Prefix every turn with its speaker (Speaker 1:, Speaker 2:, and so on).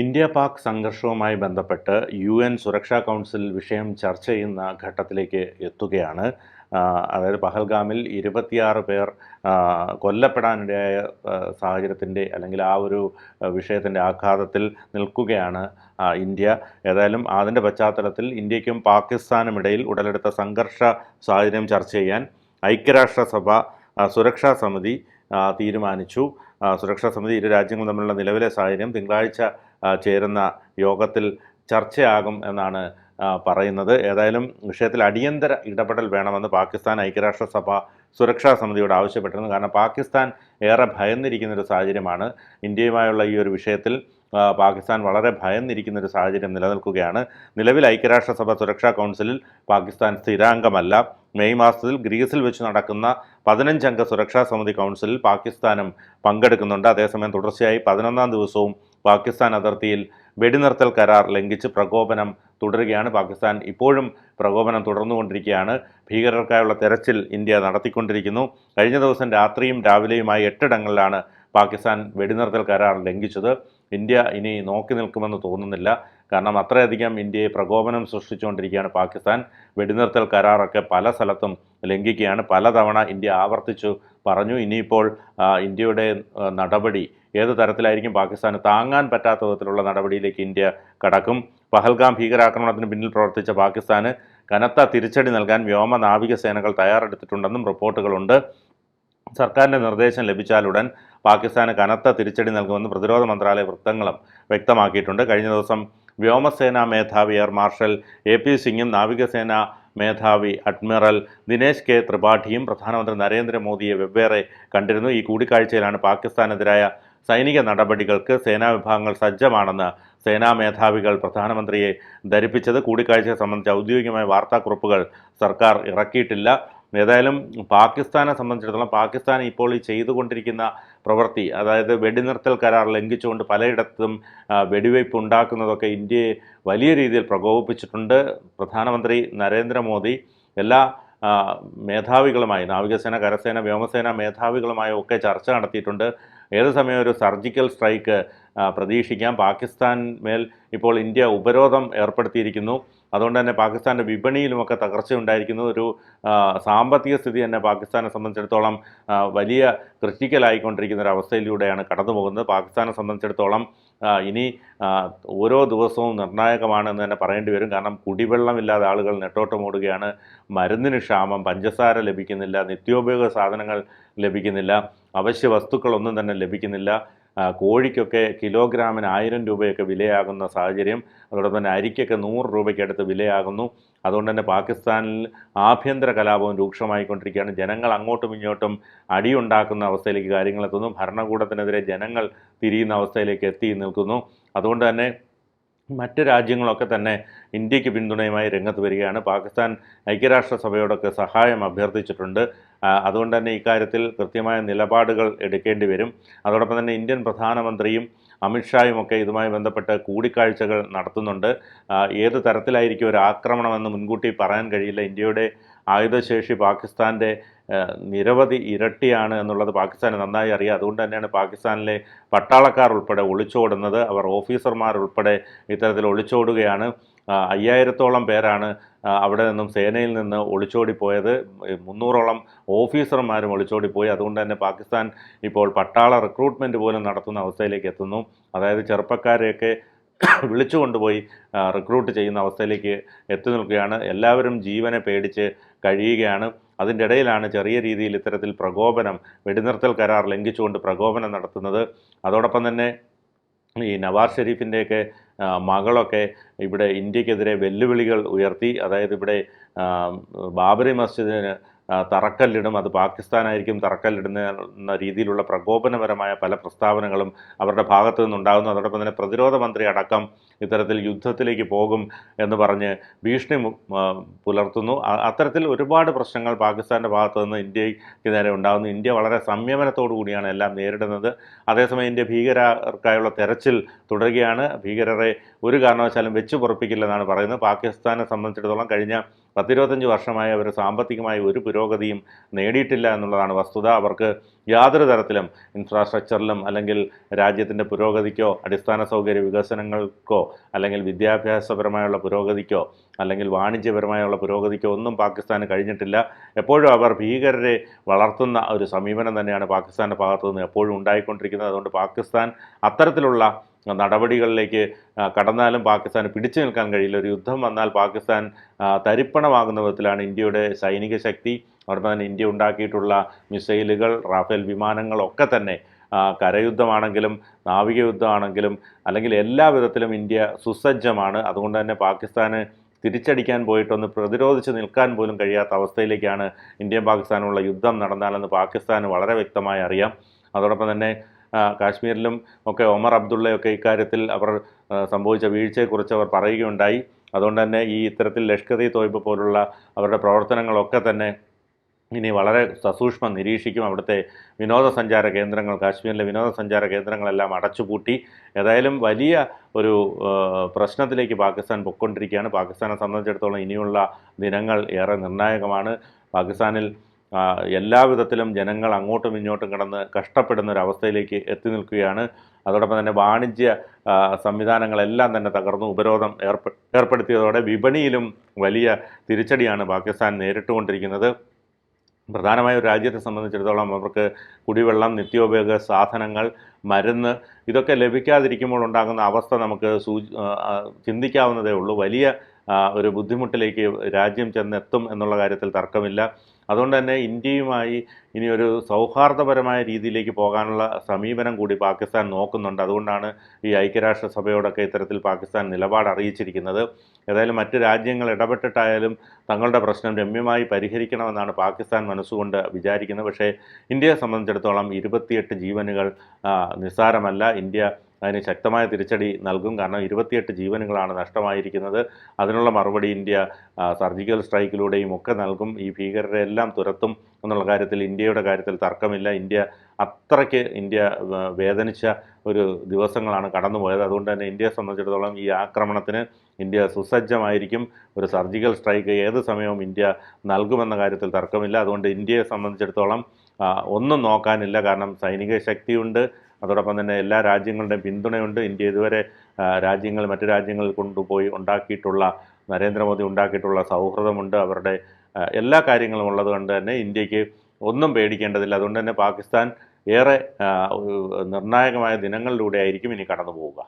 Speaker 1: India Pak സംഘർഷവുമായി ബന്ധപ്പെട്ട് U N സുരക്ഷാ council വിഷയം ചർച്ച ചെയ്യുന്ന ഘട്ടത്തിലേക്ക് എത്തുകയാണ്. അതായത് പഹൽഗാമിൽ ഇരുപത്തിയാറ് പേർ കൊല്ലപ്പെടാനിടയായ സാഹചര്യത്തിന്റെ അല്ലെങ്കിൽ ആ ഒരു വിഷയത്തിന്റെ ആഘാതത്തിൽ നിൽക്കുകയാണ് ഇന്ത്യ. ഏതായാലും അതിന്റെ പശ്ചാത്തലത്തിൽ ഇന്ത്യക്കും പാകിസ്ഥാനും ഇടയിൽ ഉടലെടുത്ത സംഘർഷ സാഹചര്യം ചർച്ച ചെയ്യാൻ ഐക്യരാഷ്ട്രസഭ സുരക്ഷാ സമിതി തീരുമാനിച്ചു. സുരക്ഷാ സമിതി ഇരു രാജ്യങ്ങളും തമ്മിലുള്ള നിലവിലെ സാഹചര്യം തിങ്കളാഴ്ച ചേരുന്ന യോഗത്തിൽ ചർച്ചയാകും എന്നാണ് പറയുന്നത്. ഏതായാലും വിഷയത്തിൽ അടിയന്തര ഇടപെടൽ വേണമെന്ന് പാകിസ്ഥാൻ ഐക്യരാഷ്ട്രസഭ സുരക്ഷാ സമിതിയോട് ആവശ്യപ്പെട്ടിരുന്നു. കാരണം പാകിസ്ഥാൻ ഏറെ ഭയന്നിരിക്കുന്ന ഒരു സാഹചര്യമാണ്. ഇന്ത്യയുമായുള്ള ഈ ഒരു വിഷയത്തിൽ പാകിസ്ഥാൻ വളരെ ഭയന്നിരിക്കുന്ന ഒരു സാഹചര്യം നിലനിൽക്കുകയാണ്. നിലവിൽ ഐക്യരാഷ്ട്രസഭ സുരക്ഷാ കൗൺസിലിൽ പാകിസ്ഥാൻ സ്ഥിരാംഗമല്ല. മെയ് മാസത്തിൽ ഗ്രീസിൽ വെച്ച് നടക്കുന്ന പതിനഞ്ചംഗ സുരക്ഷാ സമിതി കൗൺസിലിൽ പാകിസ്ഥാനും പങ്കെടുക്കുന്നുണ്ട്. അതേസമയം തുടർച്ചയായി പതിനൊന്നാം ദിവസവും പാകിസ്ഥാൻ അതിർത്തിയിൽ വെടിനിർത്തൽ കരാർ ലംഘിച്ച് പ്രകോപനം തുടരുകയാണ്. പാകിസ്ഥാൻ ഇപ്പോഴും പ്രകോപനം തുടർന്നുകൊണ്ടിരിക്കുകയാണ്. ഭീകരർക്കായുള്ള തെരച്ചിൽ ഇന്ത്യ നടത്തിക്കൊണ്ടിരിക്കുന്നു. കഴിഞ്ഞ ദിവസം രാത്രിയും രാവിലെയുമായി എട്ടിടങ്ങളിലാണ് പാകിസ്ഥാൻ വെടിനിർത്തൽ കരാർ ലംഘിച്ചത്. ഇന്ത്യ ഇനി നോക്കി നിൽക്കുമെന്ന് തോന്നുന്നില്ല. കാരണം അത്രയധികം ഇന്ത്യയെ പ്രകോപനം സൃഷ്ടിച്ചുകൊണ്ടിരിക്കുകയാണ് പാകിസ്ഥാൻ. വെടിനിർത്തൽ കരാറൊക്കെ പല സ്ഥലത്തും ലംഘിക്കുകയാണ്. പലതവണ ഇന്ത്യ ആവർത്തിച്ചു പറഞ്ഞു. ഇനിയിപ്പോൾ ഇന്ത്യയുടെ നടപടി ഏത് തരത്തിലായിരിക്കും പാകിസ്ഥാന് താങ്ങാൻ പറ്റാത്ത വിധത്തിലുള്ള നടപടിയിലേക്ക് ഇന്ത്യ കടക്കും? പഹൽഗാം ഭീകരാക്രമണത്തിന് പിന്നിൽ പ്രവർത്തിച്ച പാകിസ്ഥാന് കനത്ത തിരിച്ചടി നൽകാൻ വ്യോമ നാവിക സേനകൾ തയ്യാറെടുത്തിട്ടുണ്ടെന്നും റിപ്പോർട്ടുകളുണ്ട്. സർക്കാരിന്റെ നിർദ്ദേശം ലഭിച്ചാലുടൻ പാകിസ്ഥാന് കനത്ത തിരിച്ചടി നൽകുമെന്ന് പ്രതിരോധ മന്ത്രാലയ വൃത്തങ്ങളും വ്യക്തമാക്കിയിട്ടുണ്ട്. കഴിഞ്ഞ ദിവസം വ്യോമസേനാ മേധാവി എയർ മാർഷൽ എ പി സിംഗും നാവികസേന മേധാവി അഡ്മിറൽ ദിനേശ് കെ ത്രിപാഠിയും പ്രധാനമന്ത്രി നരേന്ദ്രമോദിയെ വെവ്വേറെ കണ്ടിരുന്നു. ഈ കൂടിക്കാഴ്ചയിലാണ് പാകിസ്ഥാനെതിരായ സൈനിക നടപടികൾക്ക് സേനാ വിഭാഗങ്ങൾ സജ്ജമാണെന്ന് സേനാ മേധാവികൾ പ്രധാനമന്ത്രിയെ ധരിപ്പിച്ചത്. കൂടിക്കാഴ്ചയെ സംബന്ധിച്ച ഔദ്യോഗികമായ വാർത്താക്കുറിപ്പുകൾ സർക്കാർ ഇറക്കിയിട്ടില്ല. ഏതായാലും പാകിസ്ഥാനെ സംബന്ധിച്ചിടത്തോളം പാകിസ്ഥാൻ ഇപ്പോൾ ഈ ചെയ്തുകൊണ്ടിരിക്കുന്ന പ്രവൃത്തി അതായത് വെടിനിർത്തൽ കരാർ ലംഘിച്ചുകൊണ്ട് പലയിടത്തും വെടിവയ്പ് ഉണ്ടാക്കുന്നതൊക്കെ ഇന്ത്യയെ വലിയ രീതിയിൽ പ്രകോപിപ്പിച്ചിട്ടുണ്ട്. പ്രധാനമന്ത്രി നരേന്ദ്രമോദി എല്ലാ മേധാവികളുമായി നാവികസേന കരസേന വ്യോമസേന മേധാവികളുമായി ഒക്കെ ചർച്ച നടത്തിയിട്ടുണ്ട്. ഏത് സമയം ഒരു സർജിക്കൽ സ്ട്രൈക്ക് പ്രതീക്ഷിക്കാം. പാകിസ്ഥാൻ മേൽ ഇപ്പോൾ ഇന്ത്യ ഉപരോധം ഏർപ്പെടുത്തിയിരിക്കുന്നു. അതുകൊണ്ട് തന്നെ പാകിസ്ഥാന്റെ വിപണിയിലുമൊക്കെ തകർച്ചയുണ്ടായിരിക്കുന്നു ഒരു സാമ്പത്തിക സ്ഥിതി തന്നെ പാകിസ്ഥാനെ സംബന്ധിച്ചിടത്തോളം വലിയ ക്രിറ്റിക്കലായിക്കൊണ്ടിരിക്കുന്ന ഒരു അവസ്ഥയിലൂടെയാണ് കടന്നു പോകുന്നത് പാകിസ്ഥാനെ സംബന്ധിച്ചിടത്തോളം ഇനി ഓരോ ദിവസവും നിർണായകമാണെന്ന് തന്നെ പറയേണ്ടി വരും. കാരണം കുടിവെള്ളമില്ലാതെ ആളുകൾ നെട്ടോട്ടമോടുകയാണ് മരുന്നിന് ക്ഷാമം പഞ്ചസാര ലഭിക്കുന്നില്ല നിത്യോപയോഗ സാധനങ്ങൾ ലഭിക്കുന്നില്ല അവശ്യ വസ്തുക്കളൊന്നും തന്നെ ലഭിക്കുന്നില്ല. കോഴിക്കൊക്കെ കിലോഗ്രാമിന് ആയിരം രൂപയൊക്കെ വിലയാകുന്ന സാഹചര്യം അതോടൊപ്പം തന്നെ അരിക്കൊക്കെ നൂറ് രൂപയ്ക്കടുത്ത് വിലയാകുന്നു. അതുകൊണ്ട് തന്നെ പാകിസ്ഥാനിൽ ആഭ്യന്തര കലാപവും രൂക്ഷമായിക്കൊണ്ടിരിക്കുകയാണ്. ജനങ്ങൾ അങ്ങോട്ടും ഇങ്ങോട്ടും അടിയുണ്ടാക്കുന്ന അവസ്ഥയിലേക്ക് കാര്യങ്ങളെത്തുന്നു ഭരണകൂടത്തിനെതിരെ ജനങ്ങൾ തിരിയുന്ന അവസ്ഥയിലേക്ക് എത്തി നിൽക്കുന്നു. അതുകൊണ്ട് തന്നെ മറ്റ് രാജ്യങ്ങളൊക്കെ തന്നെ ഇന്ത്യയ്ക്ക് പിന്തുണയുമായി രംഗത്ത് വരികയാണ്. പാകിസ്ഥാൻ ഐക്യരാഷ്ട്രസഭയോടൊക്കെ സഹായം അഭ്യർത്ഥിച്ചിട്ടുണ്ട്. അതുകൊണ്ട് തന്നെ ഇക്കാര്യത്തിൽ കൃത്യമായ നിലപാടുകൾ എടുക്കേണ്ടി വരും. അതോടൊപ്പം തന്നെ ഇന്ത്യൻ പ്രധാനമന്ത്രിയും അമിത്ഷായും ഒക്കെ ഇതുമായി ബന്ധപ്പെട്ട് കൂടിക്കാഴ്ചകൾ നടത്തുന്നുണ്ട്. ഏത് തരത്തിലായിരിക്കും ഒരു ആക്രമണമെന്ന് മുൻകൂട്ടി പറയാൻ കഴിയില്ല. ഇന്ത്യയുടെ ആയുധശേഷി പാകിസ്ഥാന്റെ നിരവധി ഇരട്ടിയാണ് എന്നുള്ളത് പാകിസ്ഥാന് നന്നായി അറിയാം. അതുകൊണ്ട് തന്നെയാണ് പാകിസ്ഥാനിലെ പട്ടാളക്കാർ ഉൾപ്പെടെ ഒളിച്ചോടുന്നത്. അവർ ഓഫീസർമാർ ഉൾപ്പെടെ ഇത്തരത്തിൽ ഒളിച്ചോടുകയാണ്. അയ്യായിരത്തോളം പേരാണ് അവിടെ നിന്നും സേനയിൽ നിന്ന് ഒളിച്ചോടിപ്പോയത്. മുന്നൂറോളം ഓഫീസർമാരും ഒളിച്ചോടിപ്പോയി. അതുകൊണ്ട് തന്നെ പാകിസ്ഥാൻ ഇപ്പോൾ പട്ടാള റിക്രൂട്ട്മെന്റ് പോലും നടത്തുന്ന അവസ്ഥയിലേക്ക് എത്തുന്നു. അതായത് ചെറുപ്പക്കാരെയൊക്കെ വിളിച്ചു കൊണ്ടുപോയി റിക്രൂട്ട് ചെയ്യുന്ന അവസ്ഥയിലേക്ക് എത്തി നിൽക്കുകയാണ്. എല്ലാവരും ജീവനെ പേടിച്ച് കഴിയുകയാണ്. അതിന്റെ ഇടയിലാണ് ചെറിയ രീതിയിൽ ഇത്തരത്തിൽ പ്രകോപനം വെടിനിർത്തൽ കരാർ ലംഘിച്ചുകൊണ്ട് പ്രകോപനം നടത്തുന്നത്. അതോടൊപ്പം തന്നെ ഈ നവാസ് ഷെരീഫിന്റെയൊക്കെ മകളൊക്കെ ഇവിടെ ഇന്ത്യക്കെതിരെ വെല്ലുവിളികൾ ഉയർത്തി. അതായത് ഇവിടെ ബാബറി മസ്ജിദിന് തറക്കല്ലിടും. അത് പാകിസ്ഥാനായിരിക്കും തറക്കല്ലിടുന്ന എന്ന രീതിയിലുള്ള പ്രകോപനപരമായ പല പ്രസ്താവനകളും അവരുടെ ഭാഗത്തു നിന്നുണ്ടാകുന്നു. അതോടൊപ്പം തന്നെ പ്രതിരോധ മന്ത്രി അടക്കം ഇത്തരത്തിൽ യുദ്ധത്തിലേക്ക് പോകും എന്ന് പറഞ്ഞ് ഭീഷണി പുലർത്തുന്നു. അത്തരത്തിൽ ഒരുപാട് പ്രശ്നങ്ങൾ പാകിസ്ഥാന്റെ ഭാഗത്തു നിന്ന് ഇന്ത്യയ്ക്ക് നേരെ ഉണ്ടാകുന്നു. ഇന്ത്യ വളരെ സംയമനത്തോടു കൂടിയാണ് എല്ലാം നേരിടുന്നത്. അതേസമയം ഇന്ത്യ ഭീകരർക്കായുള്ള തെരച്ചിൽ തുടരുകയാണ്. ഭീകരരെ ഒരു കാരണവശാലും വെച്ചു പൊറപ്പിക്കില്ലെന്നാണ് പറയുന്നത്. പാകിസ്ഥാനെ സംബന്ധിച്ചിടത്തോളം കഴിഞ്ഞ പത്തിരുപത്തഞ്ച് വർഷമായി അവർ സാമ്പത്തികമായി ഒരു പുരോഗതിയും നേടിയിട്ടില്ല എന്നുള്ളതാണ് വസ്തുത. അവർക്ക് യാതൊരു തരത്തിലും ഇൻഫ്രാസ്ട്രക്ചറിലും അല്ലെങ്കിൽ രാജ്യത്തിന്റെ പുരോഗതിക്കോ അടിസ്ഥാന സൗകര്യ വികസനങ്ങൾക്കോ അല്ലെങ്കിൽ വിദ്യാഭ്യാസപരമായുള്ള പുരോഗതിക്കോ അല്ലെങ്കിൽ വാണിജ്യപരമായുള്ള പുരോഗതിക്കോ ഒന്നും പാകിസ്ഥാന് കഴിഞ്ഞിട്ടില്ല. എപ്പോഴും അവർ ഭീകരരെ വളർത്തുന്ന ഒരു സമീപനം തന്നെയാണ് പാകിസ്ഥാന്റെ ഭാഗത്തു നിന്ന് എപ്പോഴും ഉണ്ടായിക്കൊണ്ടിരിക്കുന്നത്. അതുകൊണ്ട് പാകിസ്ഥാൻ അത്തരത്തിലുള്ള നടപടികളിലേക്ക് കടന്നാലും പാകിസ്ഥാന് പിടിച്ചു നിൽക്കാൻ കഴിയില്ല. ഒരു യുദ്ധം വന്നാൽ പാകിസ്ഥാൻ തരിപ്പണമാകുന്ന വിധത്തിലാണ് ഇന്ത്യയുടെ സൈനിക ശക്തി. അതോടൊപ്പം തന്നെ ഇന്ത്യ ഉണ്ടാക്കിയിട്ടുള്ള മിസൈലുകൾ റാഫേൽ വിമാനങ്ങളൊക്കെ തന്നെ കരയുദ്ധമാണെങ്കിലും നാവിക യുദ്ധമാണെങ്കിലും അല്ലെങ്കിൽ എല്ലാ വിധത്തിലും ഇന്ത്യ സുസജ്ജമാണ്. അതുകൊണ്ട് തന്നെ പാകിസ്ഥാന് തിരിച്ചടിക്കാൻ പോയിട്ടൊന്ന് പ്രതിരോധിച്ച് നിൽക്കാൻ പോലും കഴിയാത്ത അവസ്ഥയിലേക്കാണ് ഇന്ത്യയും പാകിസ്ഥാനുമുള്ള യുദ്ധം നടന്നാലെന്ന് പാകിസ്ഥാന് വളരെ വ്യക്തമായി അറിയാം. അതോടൊപ്പം തന്നെ കാശ്മീരിലും ഒക്കെ ഒമർ അബ്ദുള്ളയൊക്കെ ഇക്കാര്യത്തിൽ അവർ സംഭവിച്ച വീഴ്ചയെക്കുറിച്ച് അവർ പറയുകയുണ്ടായി. അതുകൊണ്ട് തന്നെ ഈ ഇത്തരത്തിൽ ലഷ്കർ ഇ തോയ്ബ പോലുള്ള അവരുടെ പ്രവർത്തനങ്ങളൊക്കെ തന്നെ ഇനി വളരെ സസൂക്ഷ്മം നിരീക്ഷിക്കും. അവിടുത്തെ വിനോദസഞ്ചാര കേന്ദ്രങ്ങൾ കാശ്മീരിലെ വിനോദസഞ്ചാര കേന്ദ്രങ്ങളെല്ലാം അടച്ചുപൂട്ടി. ഏതായാലും വലിയ ഒരു പ്രശ്നത്തിലേക്ക് പാകിസ്ഥാൻ പൊക്കൊണ്ടിരിക്കുകയാണ് പാകിസ്ഥാനെ സംബന്ധിച്ചിടത്തോളം ഇനിയുള്ള ദിനങ്ങൾ ഏറെ നിർണായകമാണ്. പാകിസ്ഥാനിൽ എല്ലാവിധത്തിലും ജനങ്ങൾ അങ്ങോട്ടും ഇങ്ങോട്ടും കിടന്ന് കഷ്ടപ്പെടുന്ന ഒരു അവസ്ഥയിലേക്ക് എത്തി നിൽക്കുകയാണ്. അതോടൊപ്പം തന്നെ വാണിജ്യ സംവിധാനങ്ങളെല്ലാം തന്നെ തകർന്നു ഉപരോധം ഏർപ്പെ ഏർപ്പെടുത്തിയതോടെ വിപണിയിലും വലിയ തിരിച്ചടിയാണ് പാകിസ്ഥാൻ നേരിട്ടുകൊണ്ടിരിക്കുന്നത്. പ്രധാനമായ ഒരു രാജ്യത്തെ സംബന്ധിച്ചിടത്തോളം അവർക്ക് കുടിവെള്ളം നിത്യോപയോഗ സാധനങ്ങൾ മരുന്ന് ഇതൊക്കെ ലഭിക്കാതിരിക്കുമ്പോൾ ഉണ്ടാകുന്ന അവസ്ഥ നമുക്ക് സൂ ചിന്തിക്കാവുന്നതേ ഉള്ളൂ. വലിയ ഒരു ബുദ്ധിമുട്ടിലേക്ക് രാജ്യം ചെന്നെത്തും എന്നുള്ള കാര്യത്തിൽ തർക്കമില്ല. അതുകൊണ്ട് തന്നെ ഇന്ത്യയുമായി ഇനി ഒരു സൗഹാർദ്ദപരമായ രീതിയിലേക്ക് പോകാനുള്ള സമീപനം കൂടി പാകിസ്ഥാൻ നോക്കുന്നുണ്ട്. അതുകൊണ്ടാണ് ഈ ഐക്യരാഷ്ട്രസഭയോടൊക്കെ ഇത്തരത്തിൽ പാകിസ്ഥാൻ നിലപാട് അറിയിച്ചിരിക്കുന്നത്. ഏതായാലും മറ്റ് രാജ്യങ്ങൾ ഇടപെട്ടിട്ടായാലും തങ്ങളുടെ പ്രശ്നം രമ്യമായി പരിഹരിക്കണമെന്നാണ് പാകിസ്ഥാൻ മനസ്സുകൊണ്ട് വിചാരിക്കുന്നത്. പക്ഷേ ഇന്ത്യയെ സംബന്ധിച്ചിടത്തോളം ഇരുപത്തിയെട്ട് ജീവനുകൾ നിസ്സാരമല്ല. ഇന്ത്യ അതിന് ശക്തമായ തിരിച്ചടി നൽകും. കാരണം ഇരുപത്തിയെട്ട് ജീവനുകളാണ് നഷ്ടമായിരിക്കുന്നത്. അതിനുള്ള മറുപടി ഇന്ത്യ സർജിക്കൽ സ്ട്രൈക്കിലൂടെയും ഒക്കെ നൽകും. ഈ ഭീകരരെ എല്ലാം തുരത്തും എന്നുള്ള കാര്യത്തിൽ ഇന്ത്യയുടെ കാര്യത്തിൽ തർക്കമില്ല. ഇന്ത്യ അത്രയ്ക്ക് ഇന്ത്യ വേദനിച്ച ഒരു ദിവസങ്ങളാണ് കടന്നുപോയത്. അതുകൊണ്ട് തന്നെ ഇന്ത്യയെ സംബന്ധിച്ചിടത്തോളം ഈ ആക്രമണത്തിന് ഇന്ത്യ സുസജ്ജമായിരിക്കും. ഒരു സർജിക്കൽ സ്ട്രൈക്ക് ഏത് സമയവും ഇന്ത്യ നൽകുമെന്ന കാര്യത്തിൽ തർക്കമില്ല. അതുകൊണ്ട് ഇന്ത്യയെ സംബന്ധിച്ചിടത്തോളം ഒന്നും നോക്കാനില്ല. കാരണം സൈനിക ശക്തിയുണ്ട്. അതോടൊപ്പം തന്നെ എല്ലാ രാജ്യങ്ങളുടെയും പിന്തുണയുണ്ട്. ഇന്ത്യ ഇതുവരെ രാജ്യങ്ങൾ മറ്റു രാജ്യങ്ങളിൽ കൊണ്ടുപോയി ഉണ്ടാക്കിയിട്ടുള്ള നരേന്ദ്രമോദി ഉണ്ടാക്കിയിട്ടുള്ള സൗഹൃദമുണ്ട്. അവരുടെ എല്ലാ കാര്യങ്ങളും ഉള്ളത് കൊണ്ട് തന്നെ ഇന്ത്യയ്ക്ക് ഒന്നും പേടിക്കേണ്ടതില്ല. അതുകൊണ്ട് തന്നെ പാകിസ്ഥാൻ ഏറെ നിർണായകമായ ദിനങ്ങളിലൂടെ ആയിരിക്കും ഇനി കടന്നു പോവുക